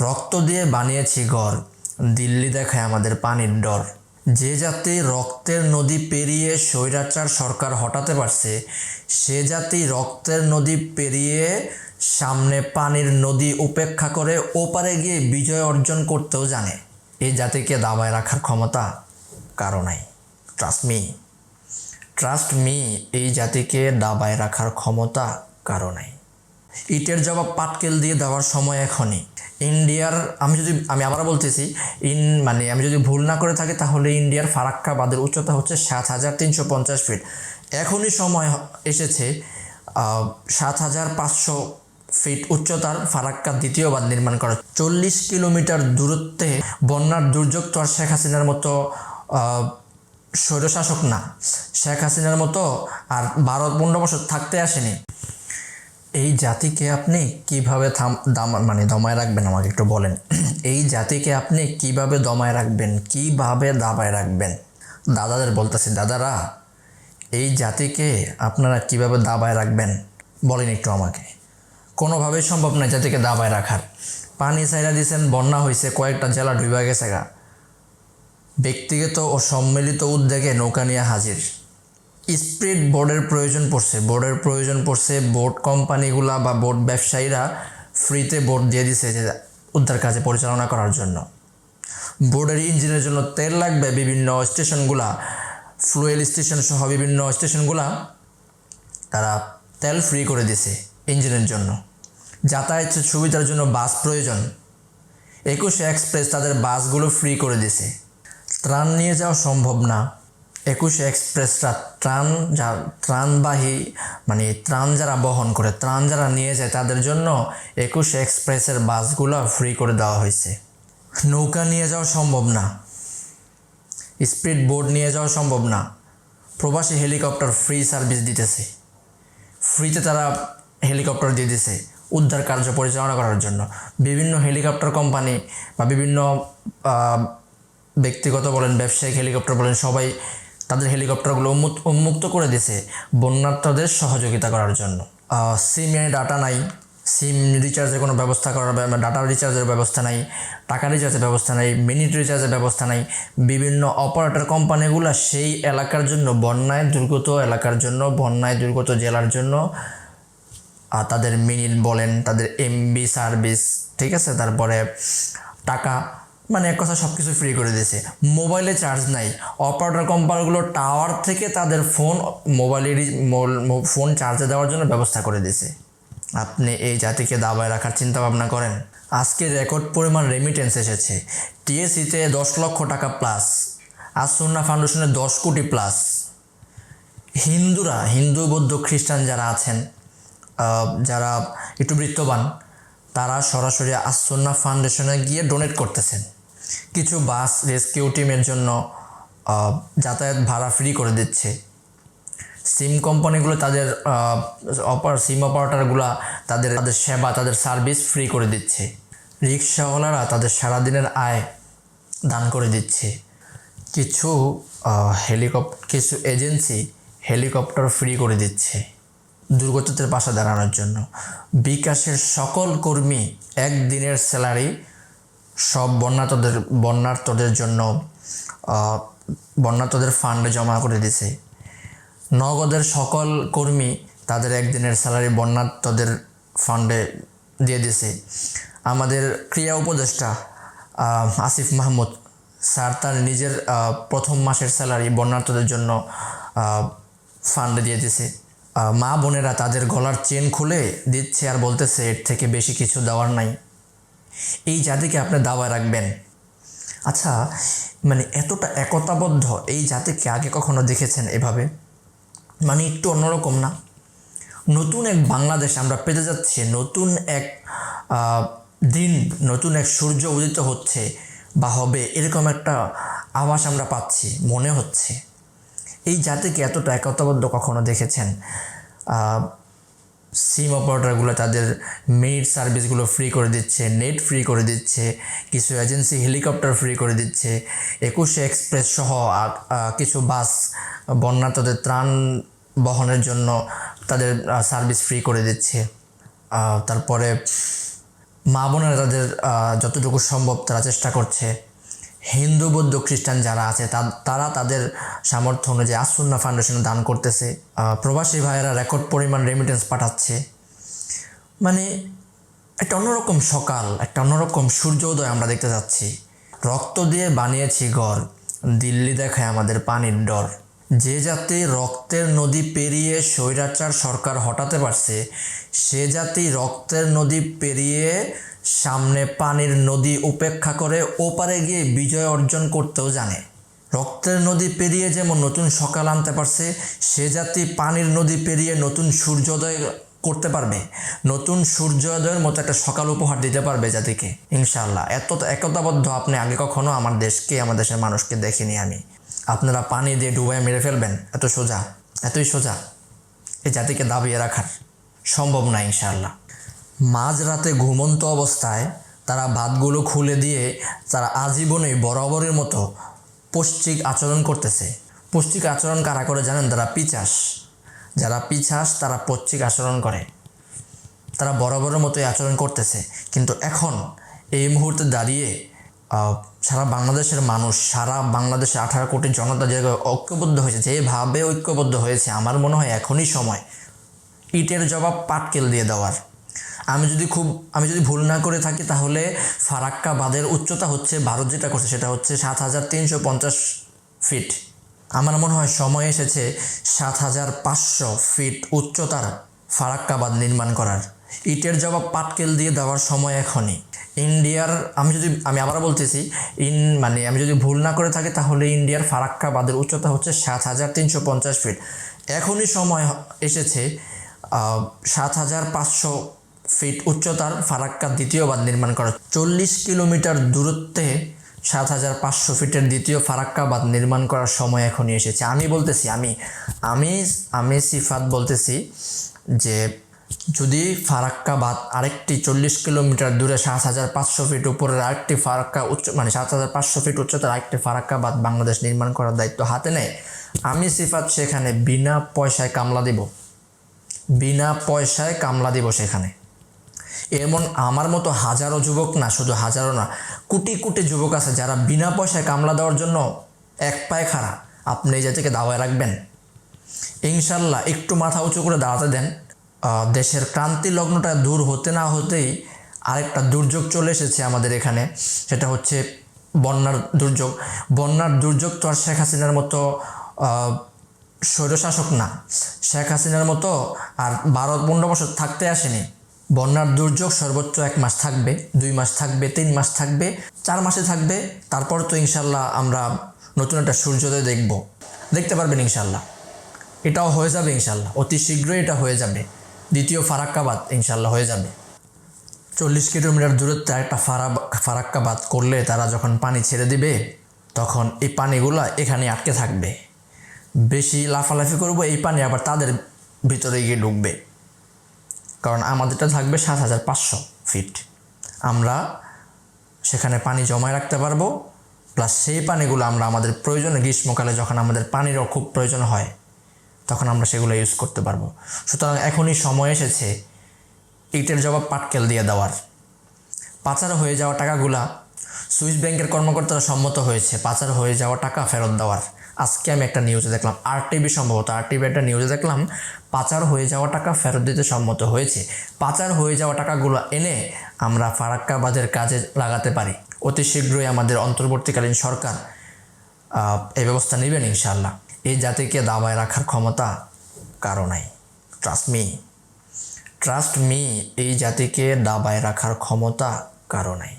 রক্ত দিয়ে বানিয়েছি ঘর। দিল্লি দেখায় আমাদের পানির ডর। যে জাতি রক্তের নদী পেরিয়ে স্বৈরাচার সরকার হটাতে পারছে, সে জাতি রক্তের নদী পেরিয়ে সামনে পানির নদী উপেক্ষা করে ওপারে গিয়ে বিজয় অর্জন করতেও জানে। এই জাতিকে দাবায় রাখার ক্ষমতা কারও নাই। ট্রাস্ট মি ট্রাস্ট মি এই জাতিকে দাবায় রাখার ক্ষমতা কারও নাই। ইটের জবাব পাটকেল দিয়ে দেওয়ার সময় এখনই। ইন্ডিয়ার, আমি যদি, আমি আবার বলতেছি, ইন মানে আমি যদি ভুল না করে থাকি, তাহলে ইন্ডিয়ার ফারাক্কা বাঁধের উচ্চতা হচ্ছে সাত হাজার তিনশো পঞ্চাশ ফিট এখনই সময় এসেছে সাত হাজার পাঁচশো ফিট উচ্চতার ফারাক্কা দ্বিতীয় বাঁধ নির্মাণ করা চল্লিশ কিলোমিটার দূরত্বে বন্যার দুর্যোগ তো আর শেখ হাসিনার মতো স্বৈরশাসক না। শেখ হাসিনার মতো আর ভারত পনেরো থাকতে আসেনি। এই জাতিকে আপনি কীভাবে থাম, দাম মানে দমায় রাখবেন? আমাকে একটু বলেন। এই জাতিকে আপনি কীভাবে দমায় রাখবেন? কীভাবে দাবায় রাখবেন? দাদাদের বলতেছি, দাদারা, এই জাতিকে আপনারা কীভাবে দাবায় রাখবেন? বলেন একটু আমাকে। কোনোভাবেই সম্ভব নয় জাতিকে দাবায় রাখার। পানি চাইরা দিয়েছেন বন্যা হয়েছে কয়েকটা জেলা ডুবে গেছে গা। ব্যক্তিগত ও সম্মিলিত উদ্যোগে নৌকা নিয়ে হাজির। স্প্রিড বোর্ডের প্রয়োজন পড়ছে। বোর্ডের প্রয়োজন পড়ছে, বোর্ড কোম্পানিগুলা বা বোর্ড ব্যবসায়ীরা ফ্রিতে বোর্ড দিয়ে দিছে যে উদ্ধার কাজে পরিচালনা করার জন্য। বোর্ডের ইঞ্জিনের জন্য তেল লাগবে বিভিন্ন স্টেশনগুলা ফ্লুয়েল স্টেশন সহ বিভিন্ন স্টেশনগুলা তারা তেল ফ্রি করে দিছে ইঞ্জিনের জন্য। যাতায়াতের সুবিধার জন্য বাস প্রয়োজন। একুশে এক্সপ্রেস তাদের বাসগুলো ফ্রি করে দিছে। ত্রাণ নিয়ে যাওয়া সম্ভব না। একুশে এক্সপ্রেসরা ত্রাণ যা, ত্রাণবাহী মানে ত্রাণ যারা বহন করে, ত্রাণ যারা নিয়ে যায়, তাদের জন্য একুশে এক্সপ্রেসের বাসগুলো ফ্রি করে দেওয়া হয়েছে। নৌকা নিয়ে যাওয়া সম্ভব না। স্পিড বোট নিয়ে যাওয়া সম্ভব না। প্রবাসী হেলিকপ্টার ফ্রি সার্ভিস দিতেছে। ফ্রিতে তারা হেলিকপ্টার দিয়ে দিছে উদ্ধার কার্য পরিচালনা করার জন্য। বিভিন্ন হেলিকপ্টার কোম্পানি বা বিভিন্ন ব্যক্তিগত বলেন, ব্যবসায়িক হেলিকপ্টার বলেন, সবাই তাদের হেলিকপ্টারগুলো উন্মুক্ত করে দিছে বন্যার্থদের সহযোগিতা করার জন্য। সিম সিমে ডাটা নাই। সিম রিচার্জের কোনো ব্যবস্থা করার ডাটা রিচার্জের ব্যবস্থা নাই, টাকা রিচার্জের ব্যবস্থা নাই মিনিট রিচার্জের ব্যবস্থা নাই। বিভিন্ন অপারেটর কোম্পানিগুলো সেই এলাকার জন্য, বন্যায় দুর্গত এলাকার জন্য, বন্যায় দুর্গত জেলার জন্য আর তাদের মিনিট বলেন, তাদের এমবি সার্ভিস, ঠিক আছে? তারপরে টাকা মানে এক কথা সব কিছু ফ্রি করে দিয়েছে। মোবাইলে চার্জ নাই। অপারেটর কোম্পানিগুলো টাওয়ার থেকে তাদের ফোন মোবাইলের ফোন চার্জে দেওয়ার জন্য ব্যবস্থা করে দিয়েছে। আপনি এই জাতিকে দাবায় রাখার চিন্তা ভাবনা করেন। আজকে রেকর্ড পরিমাণ রেমিটেন্স এসেছে। টিএসিতে দশ লক্ষ টাকা প্লাস আসুন্না ফাউন্ডেশনে দশ কোটি প্লাস হিন্দুরা, হিন্দু, বৌদ্ধ, খ্রিস্টান যারা আছেন যারা একটু বৃত্তবান, তারা সরাসরি আসন্না ফাউন্ডেশনে গিয়ে ডোনেট করতেছেন। কিছু বাস রেস্কিউ টিমের জন্য যাতায়াত ভাড়া ফ্রি করে দিচ্ছে। সিম কোম্পানিগুলো তাদের অপার, সিম অপারেটারগুলো তাদের তাদের সেবা, তাদের সার্ভিস ফ্রি করে দিচ্ছে। রিক্সাওয়ালারা তাদের সারাদিনের আয় দান করে দিচ্ছে। কিছু হেলিকপ্টার কিছু এজেন্সি হেলিকপ্টার ফ্রি করে দিচ্ছে দুর্গতদের পাশে দাঁড়ানোর জন্য। বিকাশের সকল কর্মী একদিনের স্যালারি সব বন্যার্থদের বন্যার্থদের জন্য বন্যার্থদের ফান্ডে জমা করে দিছে। নগদের সকল কর্মী তাদের একদিনের স্যালারি বন্যার্থদের ফান্ডে দিয়ে দিছে। আমাদের ক্রিয়া উপদেষ্টা আসিফ মাহমুদ স্যার তার নিজের প্রথম মাসের স্যালারি বন্যার্থদের জন্য ফান্ডে দিয়ে দিছে। মা বোনেরা তাদের গলার চেন খুলে দিচ্ছে আর বলতেছে, এর থেকে বেশি কিছু দেওয়ার নাই। এই জাতিকে আপনি দাওয়ায় রাখবেন। আচ্ছা মানে এতটা একতাবদ্ধ এই জাতিকে আগে কখনো দেখেছেন এভাবে? মানে একটু অন্যরকম না? নতুন এক বাংলাদেশ আমরা পেতে যাচ্ছি, নতুন এক দিন, নতুন এক সূর্য উদিত হচ্ছে বা হবে এরকম একটা আভাস আমরা পাচ্ছি, মনে হচ্ছে। এই জাতিকে এতটা একতাবদ্ধ কখনো দেখেছেন? সিম অপারেটরগুলো তাদের মিনিট সার্ভিসগুলো ফ্রি করে দিচ্ছে, নেট ফ্রি করে দিচ্ছে, কিছু এজেন্সি হেলিকপ্টার ফ্রি করে দিচ্ছে, একুশে এক্সপ্রেস সহ কিছু বাস বন্যার্থদের ত্রাণ বহনের জন্য তাদের সার্ভিস ফ্রি করে দিচ্ছে। তারপরে মা বোনেরা তাদের যতটুকু সম্ভব তারা চেষ্টা করছে। হিন্দু, বৌদ্ধ, খ্রিস্টান যারা আছে তারা তাদের সামর্থ্য অনুযায়ী আসুন্না ফাউন্ডেশনে দান করতেছে। প্রবাসী ভাইয়েরা রেকর্ড পরিমাণ রেমিটেন্স পাঠাচ্ছে। মানে একটা অন্যরকম সকাল, একটা অন্যরকম সূর্যোদয় আমরা দেখতে যাচ্ছি। রক্ত দিয়ে বানিয়েছি ঘর, দিল্লি দেখায় আমাদের পানির ডর। যে জাতি রক্তের নদী পেরিয়ে স্বৈরাচার সরকার হটাতে পারছে, সে জাতি রক্তের নদী পেরিয়ে সামনে পানির নদী উপেক্ষা করে ওপারে গিয়ে বিজয় অর্জন করতেও জানে। রক্তের নদী পেরিয়ে যেমন নতুন সকাল আনতে পারছে, সে জাতি পানির নদী পেরিয়ে নতুন সূর্যোদয় করতে পারবে। নতুন সূর্যোদয়ের মতো একটা সকাল উপহার দিতে পারবে জাতিকে। ইনশাল্লাহ এত একতাবদ্ধ আপনি আগে কখনো আমার দেশকে, আমার দেশের মানুষকে দেখিনি আমি। আপনারা পানি দিয়ে ডুবাই মেরে ফেলবেন, এত সোজা, এতই সোজা। এই জাতিকে দাবিয়ে রাখার সম্ভব না ইনশাল্লাহ মাঝরাতে ঘুমন্ত অবস্থায় তারা ভাতগুলো খুলে দিয়ে তারা আজীবনেই বরাবরের মতো পশ্চিক আচরণ করতেছে। পশ্চিক আচরণ কারা করে জানেন? তারা পিচাস। যারা পিছাস তারা পশ্চিক আচরণ করে। তারা বরাবরের মতোই আচরণ করতেছে। কিন্তু এখন এই মুহূর্তে দাঁড়িয়ে সারা বাংলাদেশের মানুষ, সারা বাংলাদেশে আঠারো কোটি জনতা যে ঐক্যবদ্ধ হয়েছে যেভাবে ঐক্যবদ্ধ হয়েছে, আমার মনে হয় এখনই সময়। ইটের জবাব পাটকেল দিয়ে দেওয়ার। আমি যদি খুব, আমি যদি ভুল না করে থাকি তাহলে ফারাক্কা বাঁধের উচ্চতা হচ্ছে ভারত যেটা করছে সেটা হচ্ছে সাত হাজার তিনশো পঞ্চাশ ফিট। আমার মনে হয় সময় এসেছে সাত হাজার পাঁচশো ফিট উচ্চতার ফারাক্কা বাঁধ নির্মাণ করার। ইটের জবাব পাটকেল দিয়ে দেওয়ার সময় এখনই। ইন্ডিয়ার, আমি যদি, আমি আবারও বলতেছি, ইন মানে আমি যদি ভুল না করে থাকি তাহলে ইন্ডিয়ার ফারাক্কা বাঁধের উচ্চতা হচ্ছে সাত হাজার তিনশো পঞ্চাশ ফিট। এখনই সময় এসেছে সাত হাজার পাঁচশো ফিট উচ্চতার ফারাক্কা দ্বিতীয় বাঁধ নির্মাণ করা চল্লিশ কিলোমিটার দূরত্বে সাত হাজার পাঁচশো ফিটের দ্বিতীয় ফারাক্কা বাঁধ নির্মাণ করার সময় এখনই এসেছে। আমি বলতেছি, আমি আমি আমি সিফাত বলতেছি যে যদি ফারাক্কা বাঁধ আরেকটি চল্লিশ কিলোমিটার দূরে সাত হাজার পাঁচশো ফিট উপরের আরেকটি ফারাক্কা উচ্চ মানে সাত হাজার পাঁচশো ফিট উচ্চতার আরেকটি ফারাক্কা বাঁধ বাংলাদেশ নির্মাণ করার দায়িত্ব হাতে নেয়, আমি সিফাত সেখানে বিনা পয়সায় কামলা দিব। বিনা পয়সায় কামলা দিব সেখানে। এমন আমার মতো হাজারো যুবক না, শুধু হাজারো না, কোটি কোটি যুবক আছে যারা বিনা পয়সায় কামলা দেওয়ার জন্য এক পায়ে খাড়া। আপনি এই জাতিকে দাওয়ায় রাখবেন। ইনশাল্লাহ একটু মাথা উঁচু করে দাঁড়াতে দেন। দেশের ক্রান্তি লগ্নটা দূর হতে না হতেই আরেকটা দুর্যোগ চলে এসেছে আমাদের এখানে। সেটা হচ্ছে বন্যার দুর্যোগ। বন্যার দুর্যোগ তো আর শেখ হাসিনার মতো স্বৈরশাসক না। শেখ হাসিনার মতো আর বারো পনেরো বছর থাকতে আসেনি। বন্যার দুর্যোগ সর্বোচ্চ এক মাস থাকবে, দুই মাস থাকবে, তিন মাস থাকবে, চার মাসে থাকবে। তারপর তো ইনশাল্লাহ আমরা নতুন একটা সূর্যোদয় দেখব। দেখতে পারবেন ইনশাল্লাহ এটাও হয়ে যাবে ইনশাল্লাহ অতি শীঘ্রই এটা হয়ে যাবে। দ্বিতীয় ফারাক্কাবাদ ইনশাল্লাহ হয়ে যাবে। চল্লিশ কিলোমিটার দূরত্বে একটা ফারা, ফারাক্কাবাদ করলে তারা যখন পানি ছেড়ে দিবে, তখন এই পানিগুলা এখানে আটকে থাকবে। বেশি লাফালাফি করব, এই পানি আবার তাদের ভিতরে গিয়ে ঢুকবে। কারণ আমাদেরটা থাকবে সাত হাজার পাঁচশো ফিট আমরা সেখানে পানি জমায় রাখতে পারব প্লাস সেই পানিগুলো আমরা আমাদের প্রয়োজনে গ্রীষ্মকালে যখন আমাদের পানিরও খুব প্রয়োজন হয়, তখন আমরা সেগুলো ইউজ করতে পারব। সুতরাং এখনই সময় এসেছে ইটের জবাব পাটকেল দিয়ে দেওয়ার। পাচার হয়ে যাওয়া টাকাগুলা সুইস ব্যাংকের কর্মকর্তারা সম্মত হয়েছে, পাচার হয়ে যাওয়া টাকা ফেরত দেওয়ার। আজকে আমি একটা নিউজে দেখলাম। আর টিভি সম্ভবত আর টিভি একটা নিউজে দেখলাম, পাচার হয়ে যাওয়া টাকা ফেরত দিতে সম্মত হয়েছে। পাচার হয়ে যাওয়া টাকাগুলো এনে আমরা ফারাক্কাবাদের কাজে লাগাতে পারি। অতি শীঘ্রই আমাদের অন্তর্বর্তীকালীন সরকার এই ব্যবস্থা নেবেন ইনশাল্লাহ এই জাতিকে দাবায় রাখার ক্ষমতা কারও নাই। ট্রাস্ট মি ট্রাস্ট মি এই জাতিকে দাবায় রাখার ক্ষমতা কারও নাই।